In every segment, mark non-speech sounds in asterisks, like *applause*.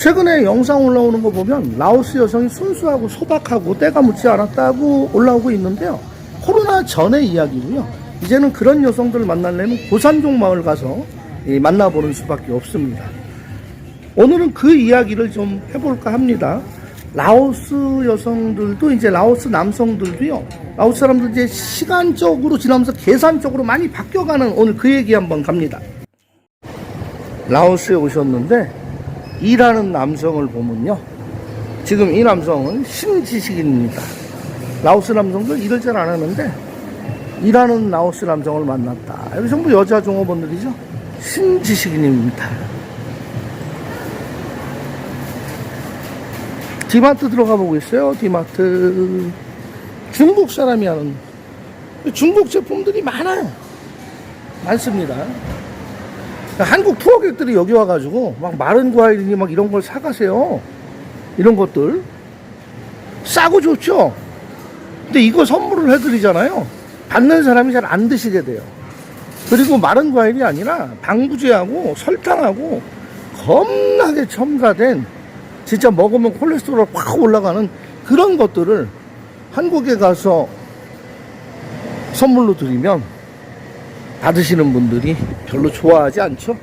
최근에 영상 올라오는 거 보면 라오스 여성이 순수하고 소박하고 때가 묻지 않았다고 올라오고 있는데요. 코로나 전의 이야기고요. 이제는 그런 여성들을 만나려면 고산종 마을 가서 이 만나보는 수밖에 없습니다. 오늘은 그 이야기를 좀 해볼까 합니다. 라오스 여성들도 이제 라오스 남성들도요. 라오스 사람들 이제 시간적으로 지나면서 계산적으로 많이 바뀌어가는 오늘 그 얘기 한번 갑니다. 라오스에 오셨는데 일하는 남성을 보면요. 지금 이 남성은 신지식인입니다. 라오스 남성들 일을 잘 안 하는데 일하는 라오스 남성을 만났다. 여기 전부 여자 종업원들이죠. 신지식인입니다. 디마트 들어가 보고 있어요. 디마트. 중국 사람이 하는 중국 제품들이 많아요. 많습니다. 한국 투어객들이 여기 와가지고 막 마른 과일이니 막 이런 걸 사가세요. 이런 것들. 싸고 좋죠? 근데 이거 선물을 해드리잖아요. 받는 사람이 잘 안 드시게 돼요. 그리고 마른 과일이 아니라 방부제하고 설탕하고 겁나게 첨가된 진짜 먹으면 콜레스테롤 확 올라가는 그런 것들을 한국에 가서 선물로 드리면 받으시는 분들이 별로 좋아하지 않죠.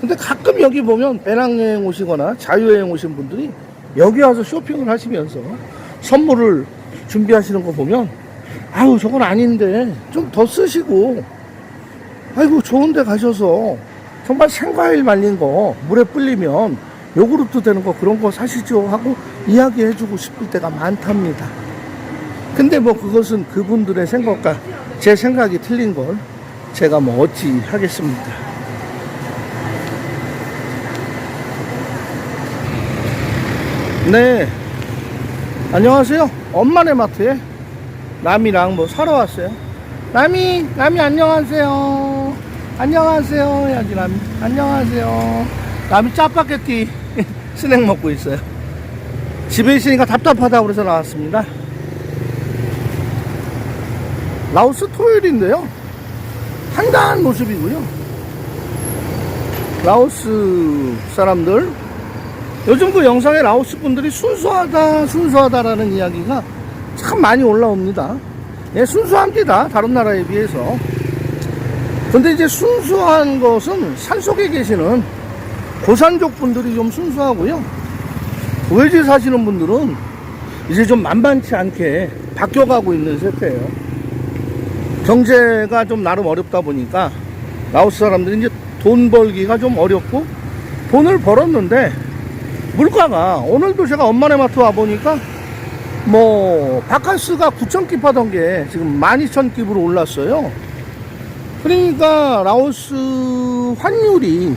근데 가끔 여기 보면 배낭여행 오시거나 자유여행 오신 분들이 여기 와서 쇼핑을 하시면서 선물을 준비하시는 거 보면 아유 저건 아닌데 좀 더 쓰시고 아이고 좋은데 가셔서 정말 생과일 말린 거 물에 불리면 요구르트 되는 거 그런 거 사시죠 하고 이야기해주고 싶을 때가 많답니다. 근데 뭐 그것은 그분들의 생각과 제 생각이 틀린 걸 제가 뭐 어찌 하겠습니까. 네. 안녕하세요. 엄마네 마트에 남이랑 뭐 사러 왔어요. 남이, 남이 안녕하세요. 안녕하세요. 해야지 남이. 안녕하세요. 남이 짜파게티 *laughs* 스낵 먹고 있어요. 집에 있으니까 답답하다고 그래서 나왔습니다. 라오스 토요일인데요. 한가한 모습이고요. 라오스 사람들 요즘 그 영상에 라오스 분들이 순수하다 순수하다라는 이야기가 참 많이 올라옵니다. 예, 순수합니다. 다른 나라에 비해서. 근데 이제 순수한 것은 산속에 계시는 고산족 분들이 좀 순수하고요. 외지에 사시는 분들은 이제 좀 만만치 않게 바뀌어가고 있는 세태예요. 경제가 좀 나름 어렵다 보니까 라오스 사람들이 이제 돈 벌기가 좀 어렵고 돈을 벌었는데 물가가 오늘도 제가 엄마네 마트 와 보니까 뭐 바카스가 9,000킵 하던 게 지금 12,000킵으로 올랐어요. 그러니까 라오스 환율이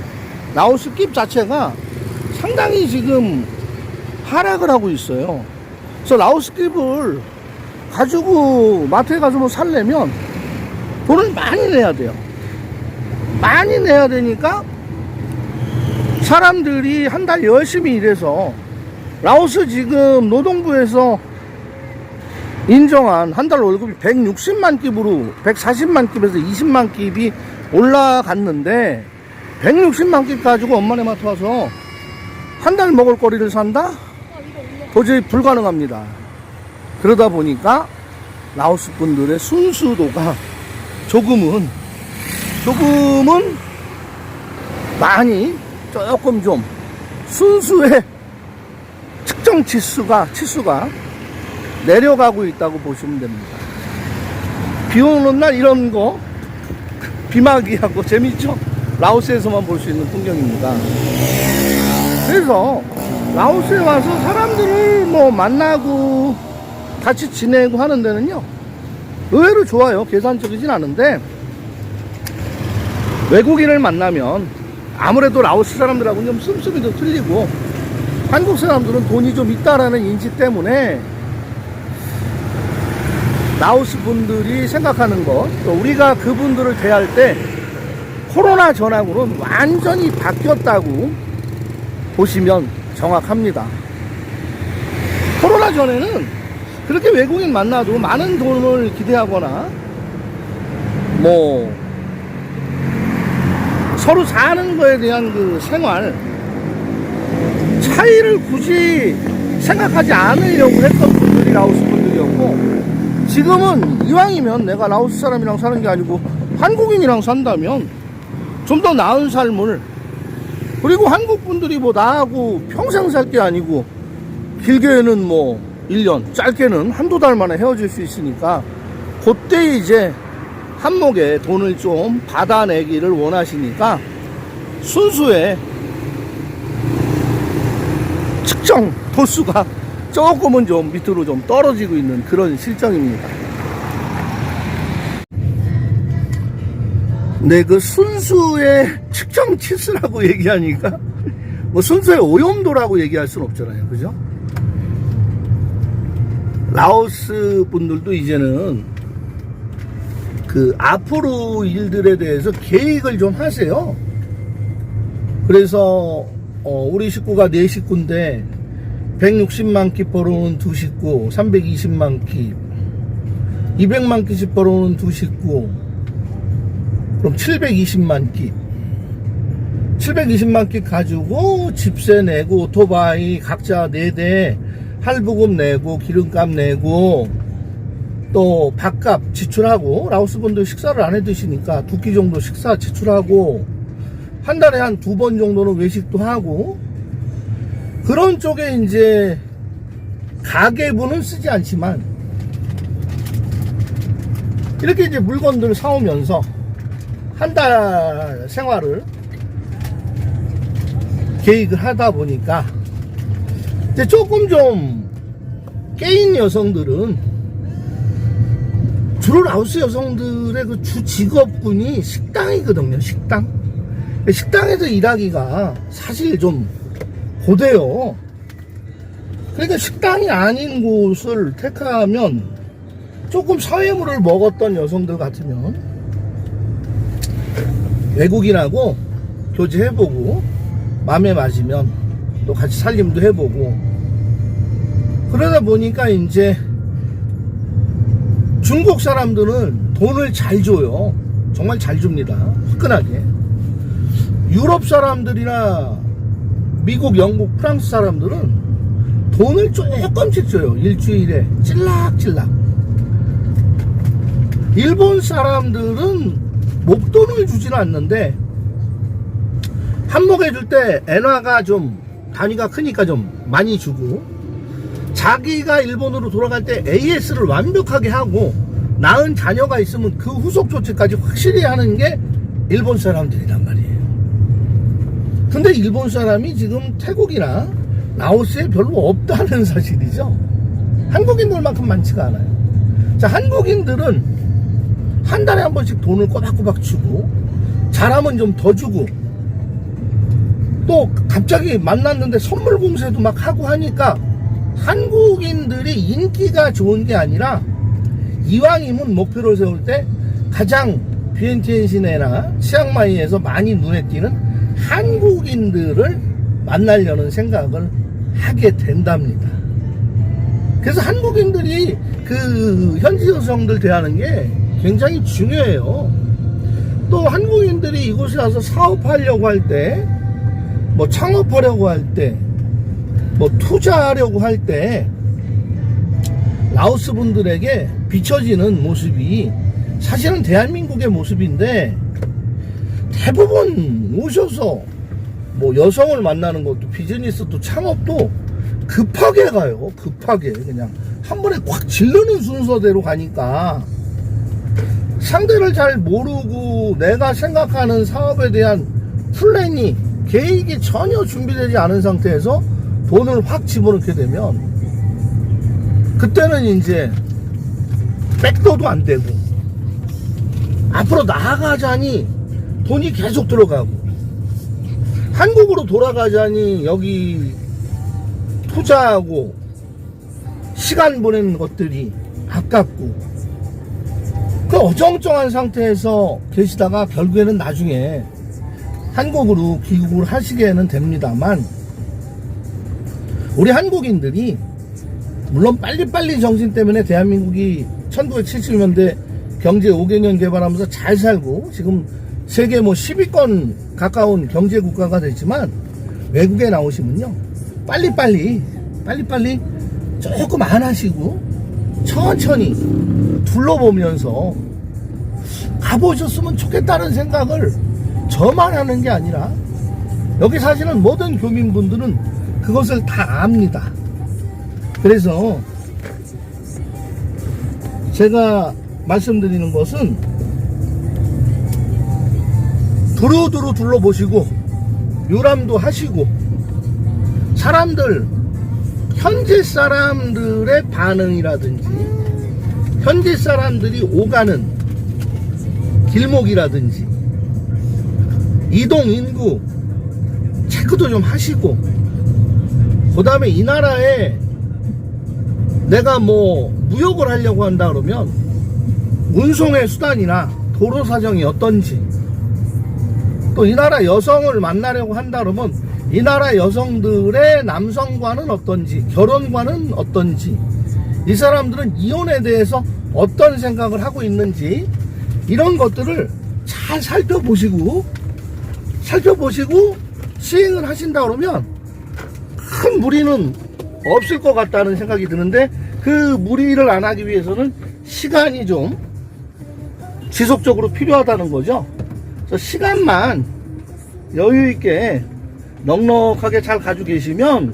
라오스 킵 자체가 상당히 지금 하락을 하고 있어요. 그래서 라오스 킵을 가지고 마트에 가서 뭐 살려면 돈을 많이 내야 돼요. 많이 내야 되니까 사람들이 한 달 열심히 일해서 라오스 지금 노동부에서 인정한 한 달 월급이 160만 깁으로 140만 깁에서 20만 깁이 올라갔는데 160만 깁 가지고 엄마네 마트 와서 한 달 먹을 거리를 산다? 도저히 불가능합니다. 그러다 보니까 라오스 분들의 순수도가 조금은 조금은 많이 조금 좀 순수의 측정 치수가 치수가 내려가고 있다고 보시면 됩니다. 비 오는 날 이런 거 비마기하고 *laughs* 재밌죠? 라오스에서만 볼 수 있는 풍경입니다. 그래서 라오스에 와서 사람들을 뭐 만나고 같이 지내고 하는 데는요 의외로 좋아요. 계산적이진 않은데 외국인을 만나면 아무래도 라오스 사람들하고는 좀 씀씀이도 틀리고 한국 사람들은 돈이 좀 있다라는 인지 때문에 라오스 분들이 생각하는 것, 또 우리가 그분들을 대할 때 코로나 전하고는 완전히 바뀌었다고 보시면 정확합니다. 코로나 전에는 그렇게 외국인 만나도 많은 돈을 기대하거나 뭐 서로 사는 거에 대한 그 생활 차이를 굳이 생각하지 않으려고 했던 분들이 라오스 분들이었고 지금은 이왕이면 내가 라오스 사람이랑 사는 게 아니고 한국인이랑 산다면 좀 더 나은 삶을 그리고 한국 분들이 뭐 나하고 평생 살 게 아니고 길게는 뭐 1년 짧게는 한두 달 만에 헤어질 수 있으니까 그때 이제 한몫에 돈을 좀 받아내기를 원하시니까 순수의 측정 도수가 조금은 좀 밑으로 좀 떨어지고 있는 그런 실정입니다. 네, 그 순수의 측정 치수라고 *laughs* 얘기하니까 뭐 순수의 오염도라고 얘기할 수는 없잖아요. 그죠? 라오스 분들도 이제는 그 앞으로 일들에 대해서 계획을 좀 하세요. 그래서 어, 우리 식구가 네 식구인데 160만 킵 벌어오는 두 식구, 320만 킵, 200만 킵씩 벌어오는 두 식구, 그럼 720만 킵. 720만 킵 가지고 집세 내고 오토바이 각자 4대 할부금 내고 기름값 내고 또 밥값 지출하고 라오스 분들 식사를 안 해 드시니까 두 끼 정도 식사 지출하고 한 달에 한 두 번 정도는 외식도 하고 그런 쪽에 이제 가계부는 쓰지 않지만 이렇게 이제 물건들을 사오면서 한 달 생활을 계획을 하다 보니까 이제 조금 좀 깨인 여성들은 주로 라오스 여성들의 그 주 직업군이 식당이거든요, 식당. 식당에서 일하기가 사실 좀 고돼요. 그러니까 식당이 아닌 곳을 택하면 조금 사회물을 먹었던 여성들 같으면 외국인하고 교제해보고 마음에 맞으면 또 같이 살림도 해보고 그러다 보니까 이제 중국 사람들은 돈을 잘 줘요. 정말 잘 줍니다. 화끈하게. 유럽 사람들이나 미국, 영국, 프랑스 사람들은 돈을 조금씩 줘요. 일주일에 찔락찔락. 일본 사람들은 목돈을 주지는 않는데 한몫 해 줄 때 엔화가 좀 단위가 크니까 좀 많이 주고 자기가 일본으로 돌아갈 때 AS를 완벽하게 하고 낳은 자녀가 있으면 그 후속 조치까지 확실히 하는 게 일본 사람들이란 말이에요. 근데 일본 사람이 지금 태국이나 라오스에 별로 없다는 *laughs* 사실이죠. 한국인들만큼 많지가 않아요. 자, 한국인들은 한 달에 한 번씩 돈을 꼬박꼬박 주고 잘하면 좀 더 주고 또 갑자기 만났는데 선물 공세도 막 하고 하니까 한국인들이 인기가 좋은 게 아니라 이왕이면 목표를 세울 때 가장 비엔티엔 시내나 치앙마이에서 많이 눈에 띄는 한국인들을 만나려는 생각을 하게 된답니다. 그래서 한국인들이 그 현지 여성들 대하는 게 굉장히 중요해요. 또 한국인들이 이곳에 와서 사업하려고 할 때, 뭐 창업하려고 할 때, 뭐 투자하려고 할 때, 라오스 분들에게 비춰지는 모습이 사실은 대한민국의 모습인데, 대부분 오셔서 뭐 여성을 만나는 것도 비즈니스도 창업도 급하게 가요. 급하게. 그냥 한 번에 꽉 질르는 순서대로 가니까 상대를 잘 모르고 내가 생각하는 사업에 대한 플랜이 계획이 전혀 준비되지 않은 상태에서 돈을 확 집어넣게 되면 그때는 이제 백도도 안 되고 앞으로 나아가자니 돈이 계속 들어가고 한국으로 돌아가자니 여기 투자하고 시간 보내는 것들이 아깝고 그 어정쩡한 상태에서 계시다가 결국에는 나중에 한국으로 귀국을 하시게는 됩니다만 우리 한국인들이 물론 빨리빨리 정신 때문에 대한민국이 1970년대 경제 5개년 개발하면서 잘 살고 지금 세계 뭐 10위권 가까운 경제 국가가 됐지만 외국에 나오시면요. 빨리빨리 빨리빨리 조금 안 하시고 천천히 둘러보면서 가보셨으면 좋겠다는 생각을 저만 하는 게 아니라 여기 사시는 모든 교민분들은 그것을 다 압니다. 그래서 제가 말씀드리는 것은 두루두루 둘러보시고 요람도 하시고 사람들 현지 사람들의 반응이라든지 현지 사람들이 오가는 길목이라든지 이동 인구 체크도 좀 하시고 그 다음에 이 나라에 내가 뭐 무역을 하려고 한다 그러면 운송의 수단이나 도로 사정이 어떤지 또 이 나라 여성을 만나려고 한다 그러면 이 나라 여성들의 남성과는 어떤지 결혼과는 어떤지 이 사람들은 이혼에 대해서 어떤 생각을 하고 있는지 이런 것들을 잘 살펴보시고 살펴보시고 시행을 하신다 그러면 큰 무리는 없을 것 같다는 생각이 드는데 그 무리를 안 하기 위해서는 시간이 좀 지속적으로 필요하다는 거죠. 그래서 시간만 여유 있게 넉넉하게 잘 가지고 계시면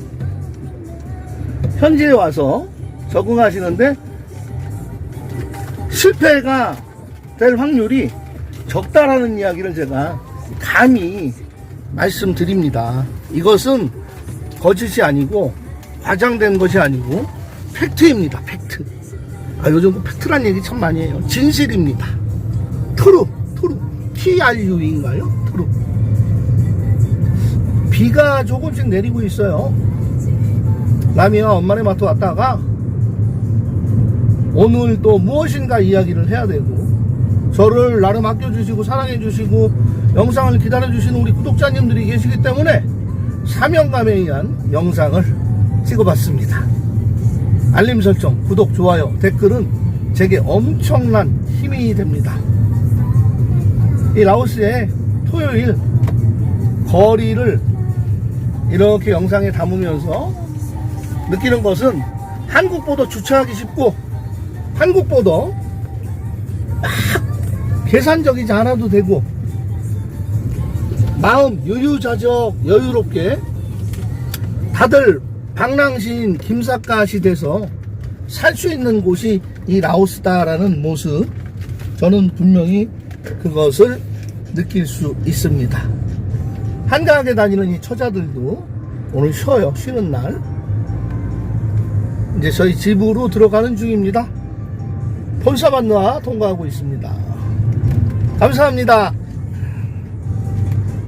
현지에 와서 적응하시는데 실패가 될 확률이 적다라는 이야기를 제가 감히 말씀드립니다. 이것은 거짓이 아니고 과장된 것이 아니고 팩트입니다. 팩트. 아, 요즘 팩트란 얘기 참 많이 해요. 진실입니다. 트루, 트루. TRU인가요? 트루. 비가 조금씩 내리고 있어요. 라미와 엄마네 마트 왔다가 오늘 또 무엇인가 이야기를 해야 되고 저를 나름 아껴주시고 사랑해주시고 영상을 기다려주시는 우리 구독자님들이 계시기 때문에 사명감에 의한 영상을 찍어봤습니다. 알림 설정, 구독, 좋아요, 댓글은 제게 엄청난 힘이 됩니다. 이 라오스의 토요일 거리를 이렇게 영상에 담으면서 느끼는 것은 한국보다 주차하기 쉽고 한국보다 막 계산적이지 않아도 되고 마음 유유자적 여유롭게 다들 방랑시인 김삿갓이 돼서 살 수 있는 곳이 이 라오스다라는 모습 저는 분명히 그것을 느낄 수 있습니다. 한가하게 다니는 이 처자들도 오늘 쉬어요. 쉬는 날. 이제 저희 집으로 들어가는 중입니다. 폰사반누아 통과하고 있습니다. 감사합니다